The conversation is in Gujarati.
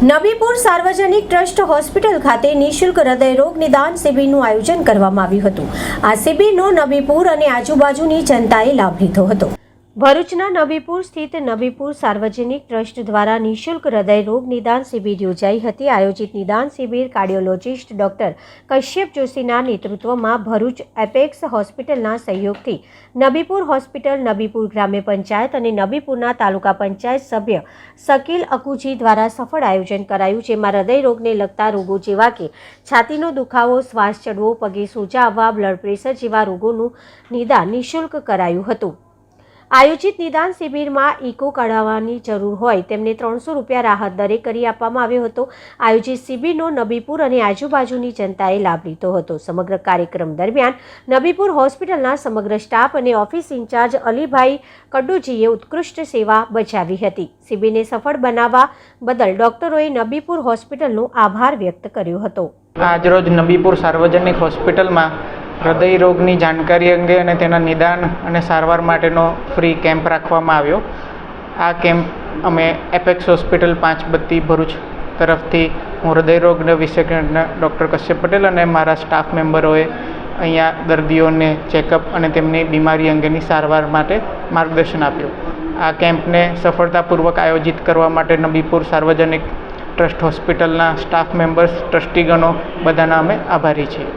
નબીપુર સાર્વજનિક ટ્રસ્ટ હોસ્પિટલ ખાતે નિઃશુલ્ક હૃદયરોગ નિદાન શિબિરનું આયોજન કરવામાં આવ્યું હતું. આ શિબિરનો નબીપુર અને આજુબાજુની જનતાએ લાભ લીધો હતો. ભરૂચના નબીપુર સ્થિત નબીપુર સાર્વજનિક ટ્રસ્ટ દ્વારા નિઃશુલ્ક હૃદયરોગ નિદાન શિબિર યોજાઈ હતી. આયોજિત નિદાન શિબિર કાર્ડિયોલોજિસ્ટ ડોક્ટર કશ્યપ જોશીના નેતૃત્વમાં ભરૂચ એપેક્સ હોસ્પિટલના સહયોગથી નબીપુર હોસ્પિટલ નબીપુર ગ્રામ્ય પંચાયત અને નબીપુરના તાલુકા પંચાયત સભ્ય શકીલ અકુજી દ્વારા સફળ આયોજન કરાયું, જેમાં હૃદયરોગને લગતા રોગો જેવા કે છાતીનો દુખાવો, શ્વાસ ચડવો, પગે સોજા આવવા, બ્લડ પ્રેશર જેવા રોગોનું નિદાન નિઃશુલ્ક કરાયું હતું. આયોજિત નિદાન શિબિરમાં ઇકો કઢાવવાની જરૂર હોય તેમને ત્રણસો રૂપિયા રાહત દરે કરી આપવામાં આવ્યો હતો. આયોજિત શિબિરનો નબીપુર અને આજુબાજુની જનતાએ લાભ લીધો હતો. સમગ્ર કાર્યક્રમ દરમિયાન નબીપુર હોસ્પિટલના સમગ્ર સ્ટાફ અને ઓફિસ ઇન્ચાર્જ અલીભાઈ કડ્ડુજીએ ઉત્કૃષ્ટ સેવા બજાવી હતી. શિબિરને સફળ બનાવવા બદલ ડોક્ટરોએ નબીપુર હોસ્પિટલનો આભાર વ્યક્ત કર્યો હતો. આજરોજ નબીપુર સાર્વજનિક હોસ્પિટલમાં હૃદય રોગની જાણકારી અંગે અને તેના નિદાન અને સારવાર માટેનો ફ્રી કેમ્પ રાખવામાં આવ્યો. આ કેમ્પ અમે એપેક્સ હોસ્પિટલ પાંચ બત્તી ભરૂચ તરફથી હું હૃદયરોગ વિશેષજ્ઞ ડૉક્ટર કશ્યપ પટેલ અને મારા સ્ટાફ મેમ્બરોએ અહીંયા દર્દીઓને ચેકઅપ અને તેમની બીમારી અંગેની સારવાર માટે માર્ગદર્શન આપ્યું. આ કેમ્પને સફળતાપૂર્વક આયોજિત કરવા માટે નબીપુર સાર્વજનિક ટ્રસ્ટ હોસ્પિટલના સ્ટાફ મેમ્બર્સ, ટ્રસ્ટીગણો બધાના અમે આભારી છીએ.